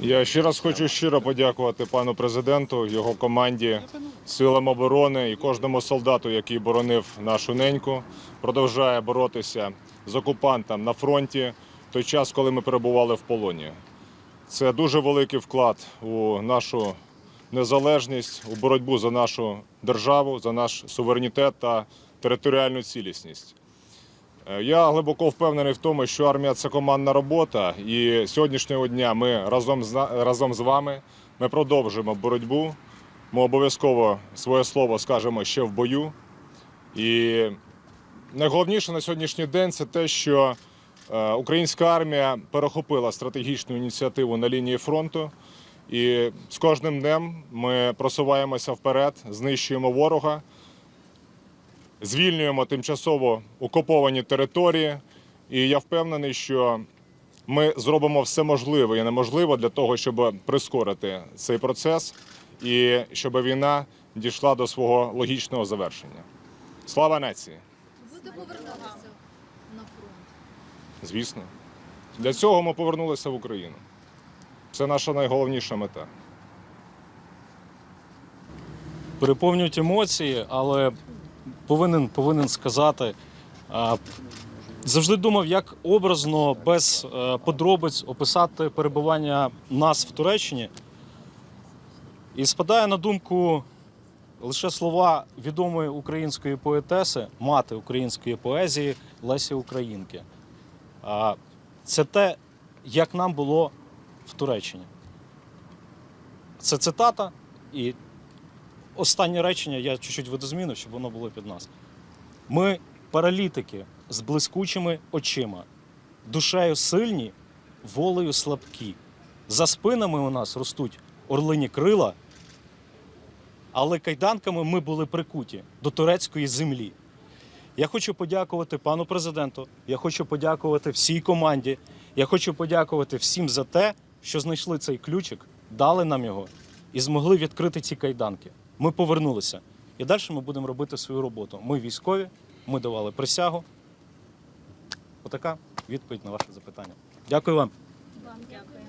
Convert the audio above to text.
Я ще раз хочу щиро подякувати пану президенту, його команді, силам оборони і кожному солдату, який боронив нашу неньку, продовжує боротися з окупантом на фронті в той час, коли ми перебували в полоні. Це дуже великий вклад у нашу незалежність, у боротьбу за нашу державу, за наш суверенітет та територіальну цілісність. Е, Я глибоко впевнений в тому, що армія це командна робота, і сьогоднішнього дня ми разом з разом з вами ми продовжуємо боротьбу. Ми обов'язково своє слово скажемо ще в бою. І найголовніше на сьогоднішній день це те, що е, українська армія перехопила стратегічну ініціативу на лінії фронту. І з кожним днем ми просуваємося вперед, знищуємо ворога звільнюємо тимчасово окуповані території. І я впевнений, що ми зробимо все можливе і неможливе для того, щоб прискорити цей процес і щоб війна дійшла до свого логічного завершення. Слава нації! Будете повертатися на фронт? Звісно. Для цього ми повернулися в Україну. Це наша найголовніша мета. переповнюють емоції, але повинен, повинен сказати. Завжди думав, як образно, без е, подробиць описати перебування нас в Туреччині. І спадає на думку лише слова відомої української поетеси, мати української поезії Лесі Українки. Це те, як нам було в Туреччині. Це цитата, і останнє речення я чуть-чуть видозмінив, щоб воно було під нас. Ми паралітики з блискучими очима, душею сильні, волею слабкі. За спинами у нас ростуть орлині крила, але кайданками ми були прикуті до турецької землі. Я хочу подякувати пану президенту, я хочу подякувати всій команді, я хочу подякувати всім за те, що знайшли цей ключик, дали нам його і змогли відкрити ці кайданки. Ми повернулися. І далі ми будемо робити свою роботу. Ми військові, ми давали присягу. Отака відповідь на ваше запитання. Дякую вам. Вам дякую.